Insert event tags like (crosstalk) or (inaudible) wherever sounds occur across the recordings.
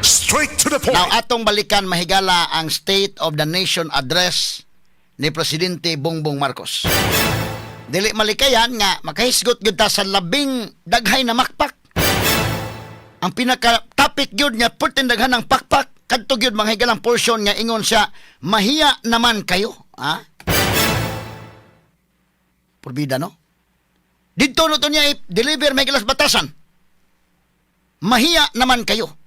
Straight to the point. Now atong balikan mahigala ang State of the Nation address ni Presidente Bongbong Marcos. Dili malikayan nga makahisgot gyud ta sa labing daghay na makpak. Ang pinaka topic gyud nga putin daghan ng pakpak kadto gyud mga higalang portion nga ingon siya mahiya naman kayo, ha? Porbida no? Dito no to niya i-deliver may gilas batasan. Mahiya naman kayo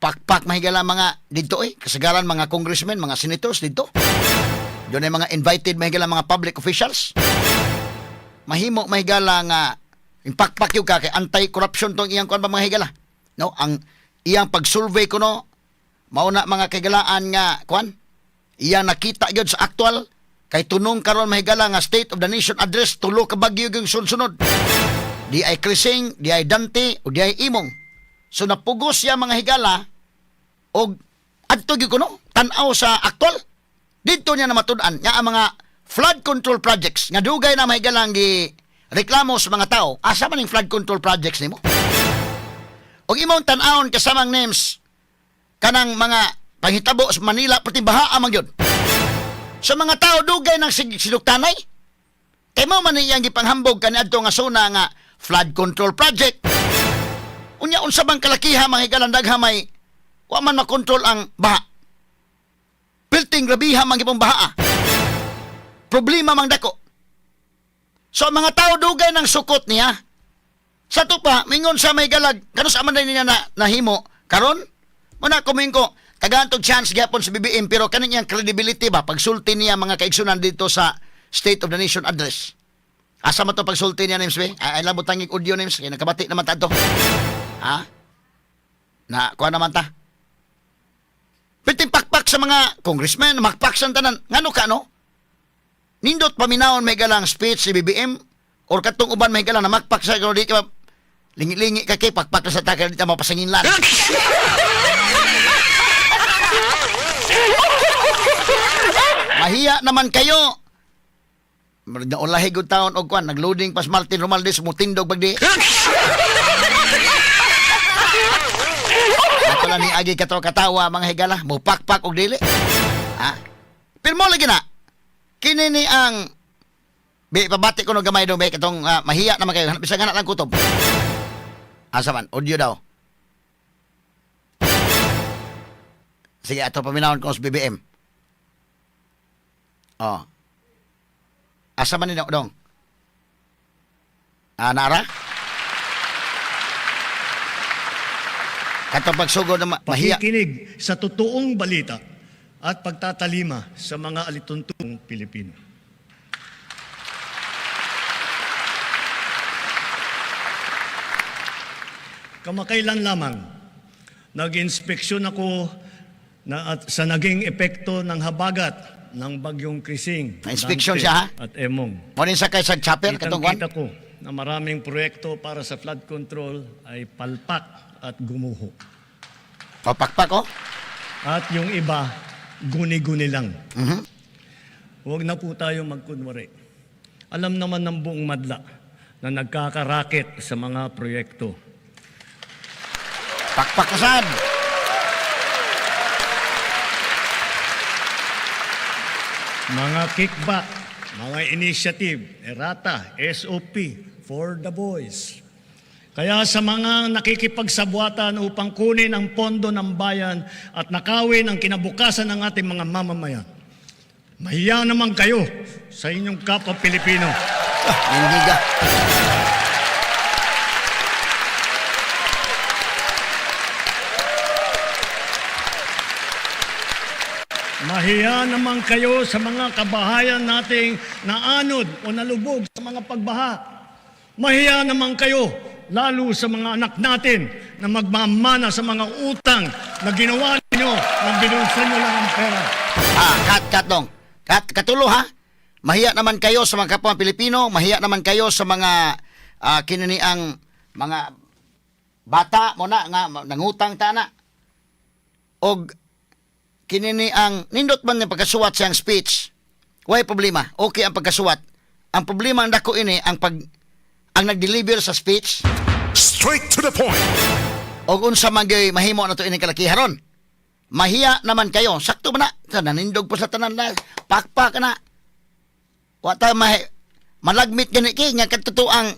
pakpak mahigala mga dito eh. Kasagaran mga congressmen mga senators dito. Doon ay mga invited mahigala mga public officials. Mahimo mahigala nga impakpak yung ka kay anti-corruption tong iyang kuan ba mga higala no ang iyang pag-survey ko no mauna mga kagalaan nga kuan iyang nakita gyud sa actual kay tunong karon mahigala nga State of the Nation address tulo ka bagyo yung sunod di ay Krising, di ay Dante, o di ay Imong. So napugos siya mga higala og adto gyud kuno tan-aw sa aktual. Dito niya namatud-an nga ang mga flood control projects nga dugay na mahigalang gi reklamo sa mga tao. Asa man ning flood control projects nimo? Og imong tan-awon kasamang names kanang mga panghitabo sa Manila pati baha man gyud. Sa mga tao dugay sig- siluktanay. Kay mo man iyang gipanghambog kaniadto nga suna nga flood control project. Unya unsa bang kalakiha mga higalan daghamay wa man makontrol ang baha. Pilting grabiha man gipong baha. Problema mang dako. So mga tao dugay ng sukot niya. Sa to pa, mingon sa may galag, kanos aman na niya na nahimo karon? Muna kumingko, tagantog chance gyapon sa BBM pero kanin niyang credibility ba pagsulti niya mga kaigsunan dito sa State of the Nation address. Asa man to pagsulti niya names be? Ay, labot tanging audio names kay nakabati naman ta. Ha? Na kuha naman ta. Piting pakpak sa mga congressmen, makpak sa tanan. Ngano ka no? Nindot paminawon may galang speech si BBM or katong uban may galang na makpak sa kano di ka lingi-lingi ka kay pakpak sa takal di ta mapasangin lan. Mahiya naman kayo. Naulahi gud taon og kwan nagloading pas Martin Romaldes mutindog bagdi. Ato ni agi kato katawa mga higala, mo pakpak og dili. Ha? Pero mo lagi na. Kini ni ang Bi pabati ko no gamay do be katong ah, mahiya naman kayo. Bisag hanap lang kutob. Asa man audio daw. Sige, ato paminawon ko sa BBM. Oh. Asa man ni dong? Ah, nara? Kato pagsugod na ma- mahiya. Pakikinig sa totoong balita at pagtatalima sa mga alituntong Pilipino. Kamakailan lamang, nag-inspeksyon ako na at sa naging epekto ng habagat ng bagyong Krising, Na-inspeksyon Dante siya, ha? at Emong. Mo sa kay sa chapel katong kwan. Kitang-kita ko na maraming proyekto para sa flood control ay palpak at gumuho. Papakpak oh. At yung iba, guni-guni lang. Mhm. Huwag na po tayo magkunwari. Alam naman ng buong madla na nagkakaraket sa mga proyekto. Pakpakasan. Mga kickback, mga initiative, errata, SOP, for the boys. Kaya sa mga nakikipagsabwatan upang kunin ang pondo ng bayan at nakawin ang kinabukasan ng ating mga mamamayan, mahiya naman kayo sa inyong kapwa Pilipino. Nangiga. Mahiya naman kayo sa mga kabahayan nating naanod o nalubog sa mga pagbaha. Mahiya naman kayo lalo sa mga anak natin na magmamana sa mga utang na ginawa ninyo nang binulsa nyo lang ang pera. Ah, kat kat dong. Kat katulo ha. Mahiya naman kayo sa mga kapwa Pilipino, mahiya naman kayo sa mga ah, kinini ang mga bata mo na nga nangutang ta na. Og kinini ang nindot man ng pagkasuwat siyang speech. Way problema. Okay ang pagkasuwat. Ang problema ang dako ini ang pag ang nag-deliver sa speech Straight to the point. Og unsa man gyud mahimo na to ining kalakiharon. Mahiya naman kayo. Sakto ba na? Sa nanindog po sa tanan na. Pakpak na. Wa ta mahi malagmit gani kay nga katutuang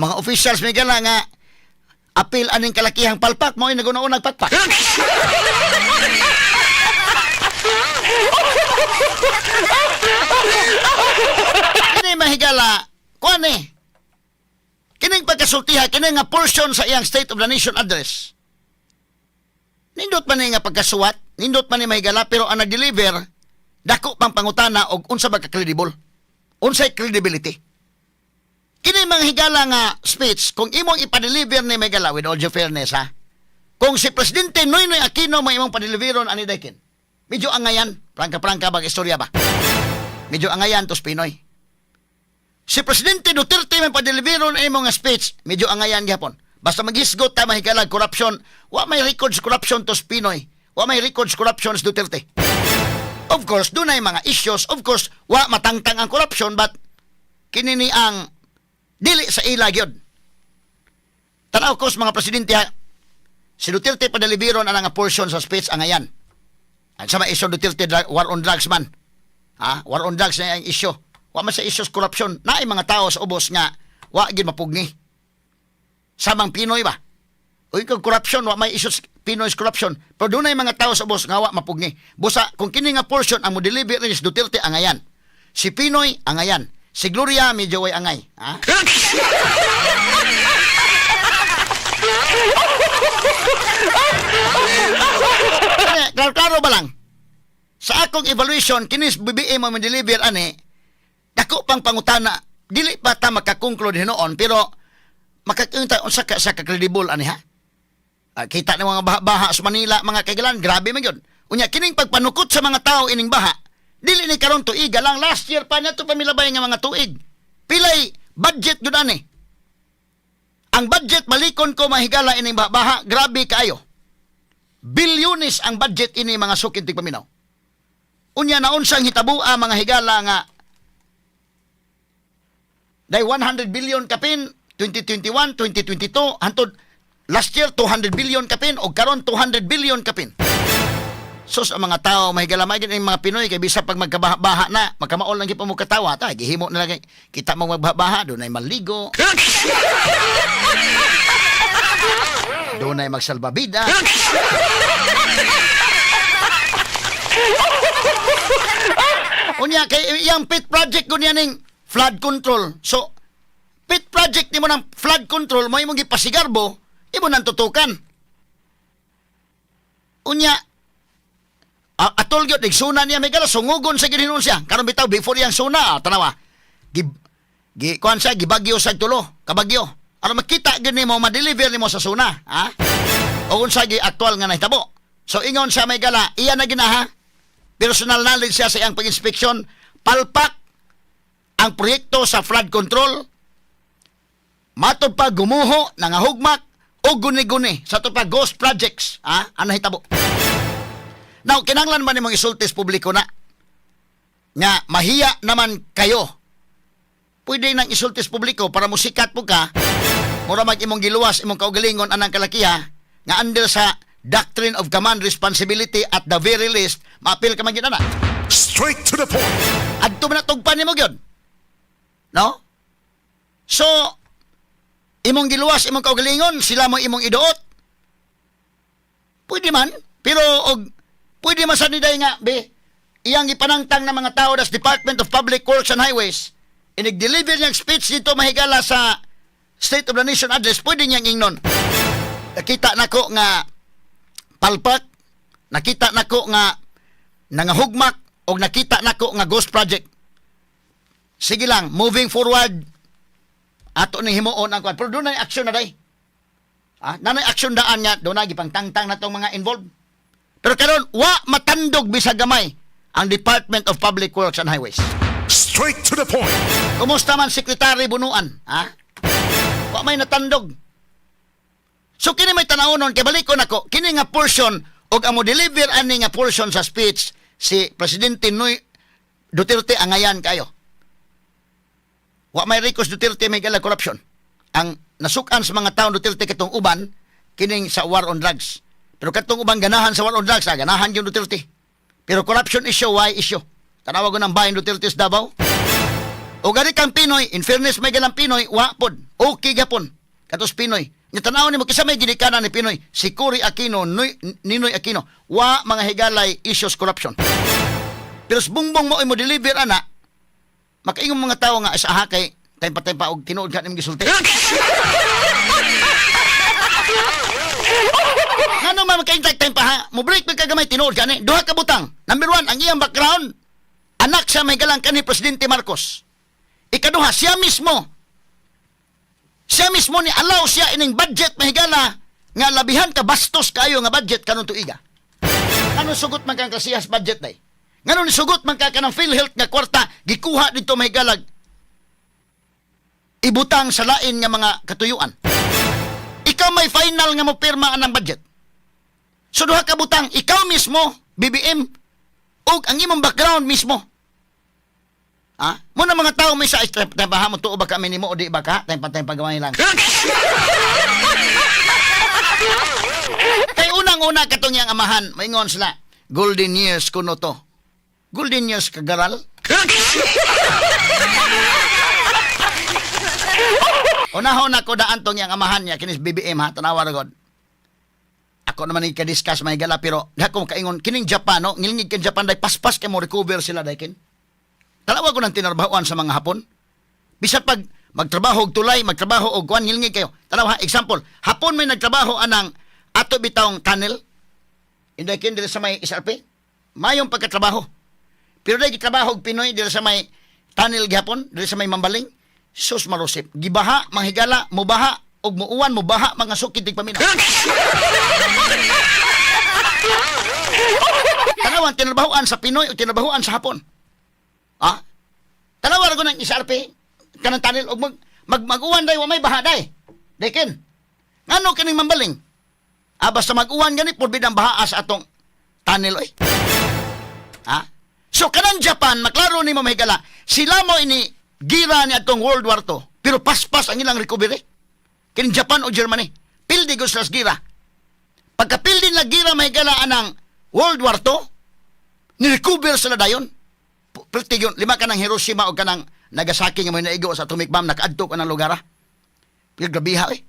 mga officials may gala nga apil aning kalakihang palpak mo ay naguna-unang pakpak. Kini (laughs) mahigala, kuan eh. Pagkasultiha, kini nga portion sa iyang State of the Nation address. Nindot man ni nga pagkasuwat, nindot man ni mahigala, pero ang nag-deliver, dako pang pangutana og unsa ba ka credible? Unsay credibility? Kini mga higala nga speech, kung imong ipadeliver ni Megala with all due fairness ha, kung si Presidente Noynoy Aquino may imong padeliveron ani Daikin, medyo angayan, prangka-prangka bag istorya ba? Medyo angayan tos Pinoy. Si Presidente Duterte may padeliveron ang imong nga speech, medyo angayan gihapon. Basta maghisgot ta mahigala corruption, wa may records corruption tos Pinoy. Wa may records corruption Duterte. Of course, doon ay mga issues. Of course, wa matangtang ang corruption, but kinini ang dili sa ila gyud. Tanaw ko mga presidente ha, si Duterte padalibiron ang nga portion sa speech ang ayan. At sa mga issue Duterte war on drugs man. Ha? War on drugs na ang issue. Wa man sa issues corruption. Na mga tao sa ubos nga wa gid mapugni. Samang Pinoy ba? Uy, kung corruption, wa may issues Pinoy's corruption. Pero doon ay mga tao sa ubos nga wa mapugni. Busa, kung kini nga portion ang mo deliver ni Duterte ang ayan. Si Pinoy ang ayan. Si Gloria medyo way angay. Ha? (laughs) Kaya, klaro, klaro ba lang? Sa akong evaluation, kinis BBM mo deliver ani, dako pang pangutana, dili pa ta makakonclude hinoon, pero makakunta unsa ka sa ka-credible ani ha? Ah, kita ng mga baha-baha sa Manila, mga kaigalan, grabe man yun. Unya, kining pagpanukot sa mga tao ining baha, dili ni karon tuiga lang, last year pa na to pamilabay nga mga tuig. Pilay, budget yun ani. Ang budget, malikon ko mahigala ining baha, grabe kaayo. Bilyones ang budget ini mga sukid tig paminaw. Unya na unsang hitabua mga higala nga Day 100 billion kapin 2021, 2022 hantod last year 200 billion kapin o karon 200 billion kapin. Sus ang mga tao mahigala may ang mga Pinoy kay bisa pag magkabaha na magkamaol lang gyud mo katawa ta gihimo na lang kita mo magbaha doon ay maligo. (laughs) doon ay magsalbabida. (laughs) Unya kay iyang pit project ko niya ning flood control. So pit project ni mo ng flood control mo imong gipasigarbo, imo nang tutukan. Unya atol gyud suna niya may gala sungugon sa gininon siya. Karon bitaw before yang suna, ah, tanawa. Gi gi kuan siya gibagyo sa tulo, kabagyo. Aron makita gyud nimo ma-deliver nimo sa suna, ha? O unsa gi aktual nga nahitabo. So ingon siya may gala, iya na ginaha. Personal knowledge siya sa iyang pag-inspeksyon, palpak ang proyekto sa flood control, matod pa gumuho, nangahugmak, o guni-guni sa to pa ghost projects, ha? Ano hitabo? Now, kinanglan man nimong isultis publiko na, nga mahiya naman kayo. Pwede nang isultis publiko para musikat po ka, mura mag imong giluwas, imong kaugalingon anang kalakiha, nga under sa Doctrine of Command Responsibility at the very least, maapil ka man yun, ana. Straight to the point. Adto man tugpan nimo gyud. No? So imong giluwas imong kaugalingon, sila mo imong iduot. Pwede man, pero og pwede man sa niday nga be iyang ipanangtang ng mga tao das Department of Public Works and Highways inig-deliver niyang speech dito mahigala sa State of the Nation address, pwede niyang ingnon. Nakita nako nga palpak, nakita nako nga nangahugmak o nakita nako nga ghost project. Sige lang, moving forward, ato ning himuon ang kwan. Pero doon na action na day. Ah, nanay action daan nga, doon na gipang tangtang na tong mga involved. Pero karon wa matandog bisag gamay ang Department of Public Works and Highways. Straight to the point. Kumusta man Sekretary Bunuan, ha? Wa may natandog. So kini may tanawon kay balikon ako, kini nga portion og amo deliver ani nga portion sa speech si Presidente Noy Duterte angayan kayo. Wa may Ricos Duterte may gala corruption. Ang nasukan sa mga taong Duterte katong uban kining sa war on drugs. Pero katong ubang ganahan sa war on drugs, ah, ganahan yung Duterte. Pero corruption issue, why issue? Tanawa ko ng bayan Duterte sa Davao. O gani kang Pinoy, in fairness may ganang Pinoy, wa pod. Okay gapon. Katos Pinoy. Nga tanaw ni mo kisa may ginikanan ni Pinoy, si Cory Aquino, Noy, Ninoy Aquino, wa mga higalay issues corruption. Pero sa bungbong mo ay mo deliver ana, makaingong mga tao nga sa hakay, time pa time pa og tinuod ka ning gisulti. (laughs) Ano man makaintay time pa ha? Mo break man kagamay tinuod ka ni. Duha ka butang. Number one, ang iyang background, anak sa may galang kani Presidente Marcos. Ikaduha, siya mismo. Siya mismo ni allow siya ining budget mahigala nga labihan ka bastos kayo nga budget kanong tuiga. Ano sugot man kang klasihas budget day? Ngano ni sugot man ka kanang PhilHealth nga kwarta gikuha dito mahigalag ibutang sa lain nga mga katuyuan. Ikaw may final nga mo pirma anang budget. So duha ka butang, ikaw mismo, BBM, ug ang imong background mismo. Ha? Mo na mga tao may sa pa mo tuo ba kami nimo o di ba ka? Time pa time pagaway lang. (laughs) Kay unang-una katong yang amahan, maingon sila, golden years kuno to. Golden years kagaral. (laughs) Unahon ako daan tong yang amahan niya kinis BBM ha tanawa ra god. Ako naman ni ka-discuss may gala pero dako kaingon kining Japan no ngilingig kin Japan dai paspas kay mo recover sila dai kin. Tanawa ko ng tinarbahoan sa mga hapon. Bisag pag magtrabaho og tulay, magtrabaho og kwan ngilingig kayo. Tanawa ha, example, hapon may nagtrabaho anang ato bitawng tunnel. Inday kin diri sa may SRP. Mayong pagkatrabaho. Pero dahil trabaho Pinoy diri sa may tunnel gihapon, diri sa may Mambaling, sus marusip. Gibaha, manghigala, mubaha, og muuwan, mubaha, mga sukid tig paminaw. Tanawan, tinrabahoan sa Pinoy o tinrabahoan sa Hapon. Ha? Tanawan ko ng isarpe, kanang tunnel, og mag, mag mag-uwan day, wa may baha day. Dekin. Ngano kining Mambaling? Ah, basta mag-uwan gani, purbid ang baha sa atong tunnel, oy. Ha? So kanang Japan, maklaro ni mo mahigala, sila mo ini gira ni atong World War II, pero paspas ang ilang recovery. Kining Japan o Germany, pildi ko sila gira. Pagka pildi na gira mahigala anang World War II, nirecover sila dayon. Pildi yun, lima ka ng Hiroshima o ka ng Nagasaki nga may naigo sa atomic bomb, nakaadto ka ng lugar ha. Pero grabiha eh.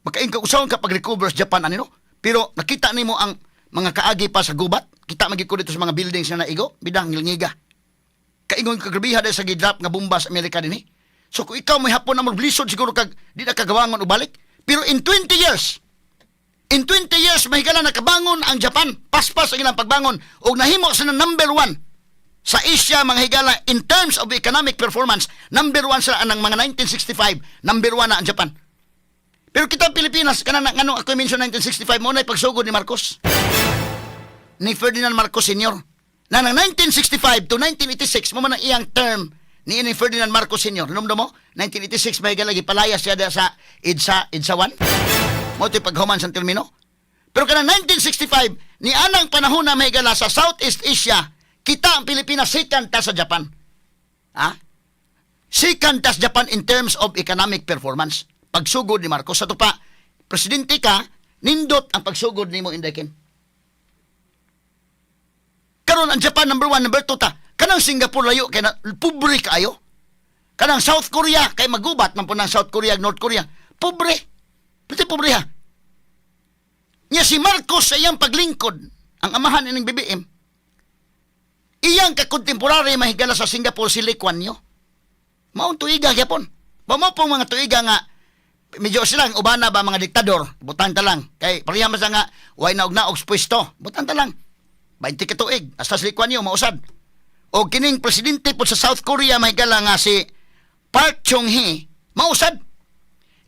Makain ka usawan ka pag-recover sa Japan anino. Pero nakita nimo ang mga kaagi pa sa gubat. Kita magiko dito sa mga buildings na naigo, bidang ngilngiga. Kaingon ka grabiha dahil sa gidrop nga bomba sa Amerika din eh. So kung ikaw may hapon na mo blisod siguro kag di na kagawangon ubalik. Pero in 20 years, in 20 years mahigala nakabangon ang Japan, paspas ang ilang pagbangon ug nahimo sa number one sa Asia mga higala in terms of economic performance, number one sila anang mga 1965, number one na ang Japan. Pero kita Pilipinas, kanang ngano ako mention 1965 mo na pagsugod ni Marcos. Ni Ferdinand Marcos Sr. Na ng 1965 to 1986 mo man ang iyang term ni ni Ferdinand Marcos Sr. Numdo mo? 1986 may galagi palayas siya sa EDSA, EDSA 1. Mo ito paghuman sa termino. Pero kanang 1965, ni anang panahon na may gala sa Southeast Asia, kita ang Pilipinas second ta sa Japan. Ha? Second tas Japan in terms of economic performance. Pagsugod ni Marcos. Sa to pa, presidente ka, nindot ang pagsugod ni mo Indekin. Karon ang Japan number one, number two ta. Kanang Singapore layo, kay na, pobre kayo. Kanang South Korea, kay magubat man po ng South Korea, North Korea. Pobre. Pati pobre ha. Nya si Marcos sa iyang paglingkod, ang amahan ng BBM, iyang kakontemporary mahigala sa Singapore si Lee Kuan Yew. Maong tuiga gyapon. Ba mo pong mga tuiga nga medyo silang ubana ba mga diktador, butang ta lang. Kay pareha man nga way na og naog pwesto, butang ta lang. 20 ka tuig, hasta si Lee Kuan Yew mausad. O kining presidente po sa South Korea mahigala nga si Park Chung-hee, mausad.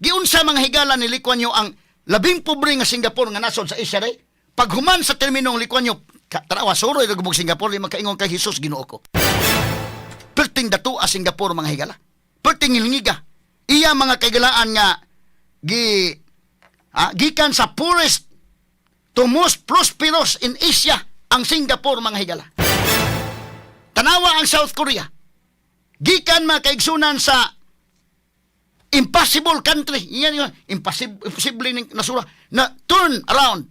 Giunsa mga higala ni Lee Kuan Yew ang labing pobre nga Singapore nga nasod sa Asia day. Paghuman sa terminong Lee Kuan Yew, ka- tanawa suroy ra gubog Singapore, di makaingon kay Jesus Ginoo ko. Perting dato a Singapore mga higala. Perting ilngiga. Iya mga kaigalaan nga gi ah, gikan sa poorest to most prosperous in Asia ang Singapore mga higala. Tanawa ang South Korea. Gikan mga kaigsunan sa impossible country. Yan yun. Impossible, impossible ning nasura na turn around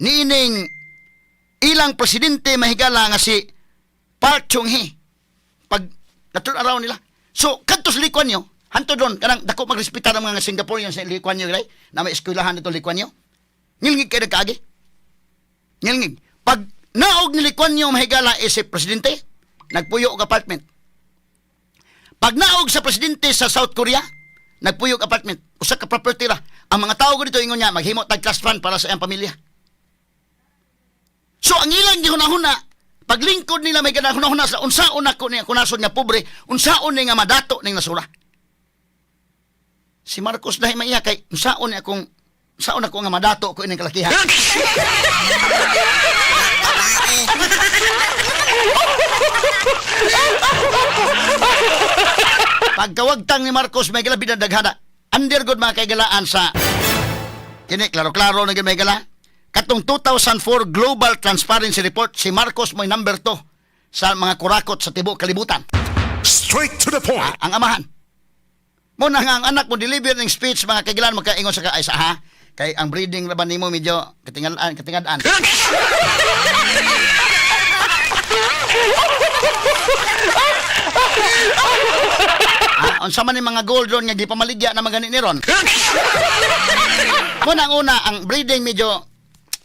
niining ilang presidente mahigala nga si Park Chung-hee pag na-turn around nila. So, kadto sa Lee Kuan Yew, hanto doon, kanang dako magrespetar ang mga Singaporean sa Lee Kuan Yew, right? na may eskwelahan nito Lee Kuan Yew. Ngilngig kayo nagkaagi. Ngilngig. Pag naog ni Lee Kuan Yew mahigala is si presidente, nagpuyo og apartment. Pag naog sa presidente sa South Korea, nagpuyog apartment, usa ka property ra. Ang mga tao ko dito ingon niya maghimo tag trust fund para sa iyang pamilya. So ang ilang gihunahuna, paglingkod nila may ganang hunahuna sa unsaon ako niya kunasod nga pobre, unsaon ni nga madato ning nasura. Si Marcos dahil maiya kay unsaon ni akong unsaon ako nga madato ko ining kalakihan. Pagkawagtang ni Marcos may gala binadaghana. Under good mga kaigalaan sa kini klaro-klaro na may gala. Katong 2004 Global Transparency Report si Marcos mo'y number 2 sa mga kurakot sa tibuok kalibutan. Straight to the point. Ah, ang amahan. Mo na nga ang anak mo deliver ng speech mga kaigalaan magkaingon sa kaaysa ha. Kay ang breeding laban nimo medyo katingalan katingadaan. Ah, unsa man ni mga gold ron nga gipamaligya na magani ni ron. Muna ang una, ang breeding medyo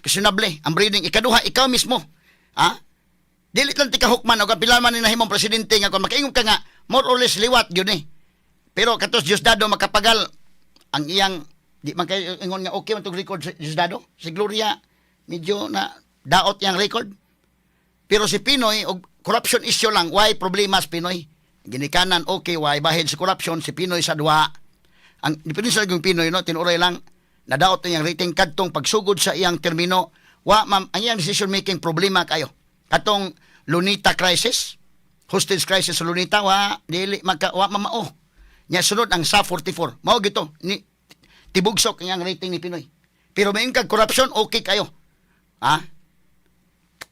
questionable. Ang breeding, ikaduha, ikaw mismo. Ha? Dili lang ti kahukman o kapila man ni nahimong presidente nga kung makaingon ka nga, more or less liwat yun eh. Pero katos Diosdado makapagal ang iyang di man kay ingon nga okay man tong record si Diosdado. Si Gloria medyo na daot yang record. Pero si Pinoy og corruption issue lang, why problema sa Pinoy? Ginikanan okay why bahid sa corruption si Pinoy sa duwa. Ang depende sa yung Pinoy no, tinuray lang nadaot na yung rating kadtong pagsugod sa iyang termino wa ma'am ang iyang decision making problema kayo. Katong Lunita crisis, hostage crisis sa Lunita wa dili magka wa mamao. Nya sunod ang SA 44. Mao gito ni tibugsok ang rating ni Pinoy. Pero may kag corruption okay kayo. Ha?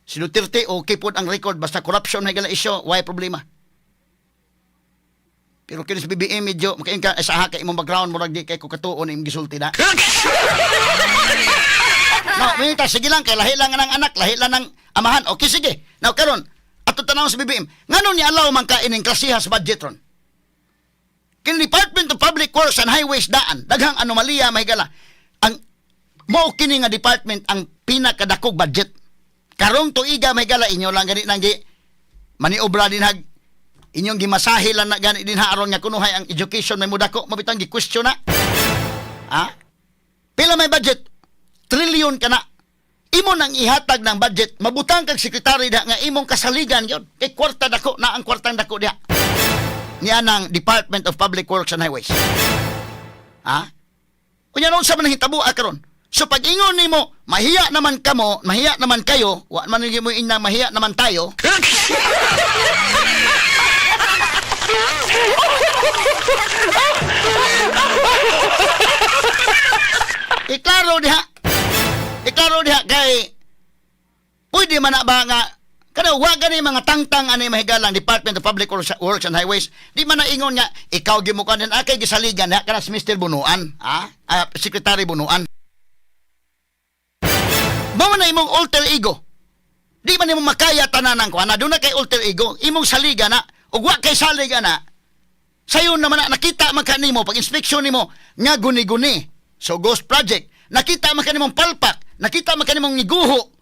Si Duterte, okay po ang record. Basta corruption na gala isyo, why problema? Pero kini sa BBM medyo makain ka sa ha kay imong background murag di kay ko katuon imong gisulti na. (laughs) no, minta sige lang kay lahi lang ng anak, lahi lang ng amahan. Okay sige. Now karon ato tanaw sa BBM. Ngano ni allow man ka ining klasiha sa budget ron? Kini Department of Public Works and Highways daan daghang anomalya mahigala. Ang mao kini nga department ang pinakadakog budget. Karong tuiga mahigala inyo lang gani nang gi maniobra din hag inyong gimasahe lang na gani din haron nga kunuhay ang education may mudako mabitang gi question na. Ha? Pila may budget? Trillion ka na. Imo nang ihatag ng budget, mabutang kag sekretary da nga imong kasaligan yon. Kay kwarta dako na ang kwartang dako diha. Niya ng Department of Public Works and Highways. Ha? Kunya noon sa man hitabo karon. So pag ingon nimo, mahiya naman kamo, mahiya naman kayo, wa man mo inang mahiya naman tayo. Iklaro diha. Iklaro diha kay pwede man na ba nga kada wa gani mga tangtang ani mahigalang Department of Public Works and Highways di man na ingon nga ikaw gimukan din akay gisaligan ha kana si Mr. Bunuan ha ah, Secretary Bunuan. Mao na imong alter ego. Di man imong makaya tanan ko ana na kay alter ego. Imong saliga na ug wa kay saliga na sayon naman na nakita man kanimo pag inspeksyon nimo nga guni-guni. So ghost project. Nakita man kanimong palpak. Nakita man kanimong niguho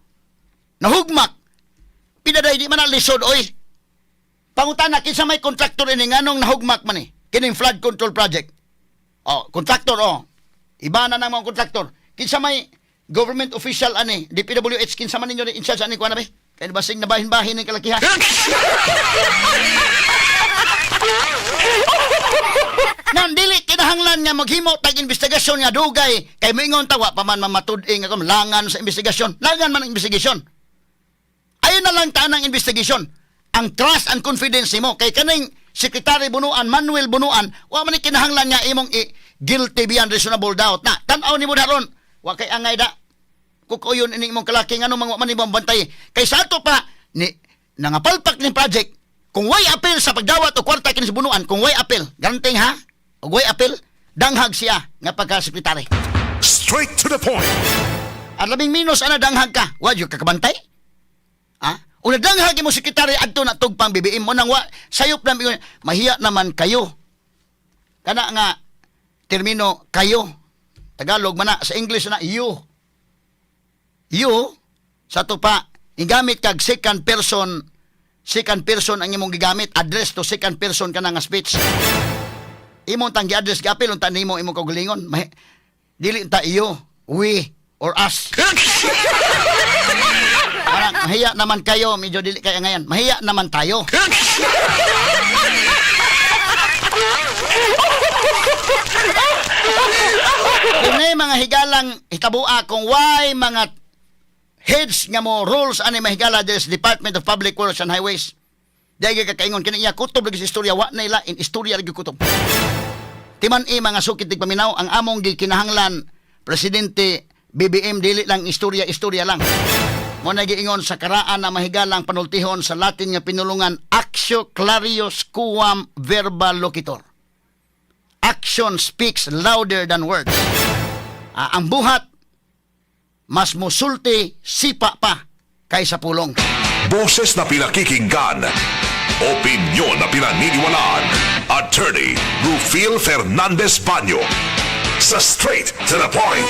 nahugmak pinaday di man na lisod oy. Pangutana kinsa may kontraktor ini nganong nahugmak man ni? Kining flood control project. Oh kontraktor oh. Iba na nang mga kontraktor kinsa may government official ani? DPWH kinsa man ninyo ni in charge ani ko na ba? Kay basing na bahin-bahin ng kalakihan? (laughs) Nan dili kinahanglan nga maghimo tag investigasyon nga dugay kay moingon tawa pa man mamatud-ing nga langan sa investigasyon. Langan man ang investigasyon. Ayon na lang taan ang investigasyon. Ang trust and confidence nimo kay kaning Secretary Bunuan Manuel Bunuan wa man kinahanglan nga imong i- guilty beyond reasonable doubt na tan-aw nimo daron wa kay angay da kukuyon ini imong kalaki ngano mga man imong bantay kay sa ato pa ni nangapalpak ni project kung way appeal sa pagdawat o kwarta kini bunuan kung way appeal garanting ha ug way apil, danghag siya nga pagka-sekretary. Straight to the point. At labing minus ana danghag ka, wa jud ka kabantay? Ha? Una danghag mo sekretary adto na tugpang BBM mo nang wa sayop na mahiya naman kayo. Kana nga termino kayo. Tagalog man na sa English na you. You sa to pa igamit kag second person second person ang imong gigamit address to second person ka na nga speech. Imong tang gi-address gapil unta nimo imong kaugalingon. Dili ta iyo, we or us. (laughs) Mahiya naman kayo, medyo dili kaya ngayon. Mahiya naman tayo. May mga higalang hitabua kung why mga heads nga mo rules ani mahigala des Department of Public Works and Highways. Dahil ka kaingon kini kutob lagi sa istorya wa na ila in istorya lagi kutob. Timan i mga sukit tig paminaw ang among gikinahanglan presidente BBM dili lang istorya-istorya lang. Mo na giingon sa karaan na mahigalang panultihon sa Latin nga pinulungan Actio Clarius Quam Verba Loquitor. Action speaks louder than words. Ah, ang buhat mas musulti sipa pa kaysa pulong. Boses na pinakikinggan. Opinyon na pinaniniwalaan. Attorney Rufil Fernandez Banyo. Sa straight to the point.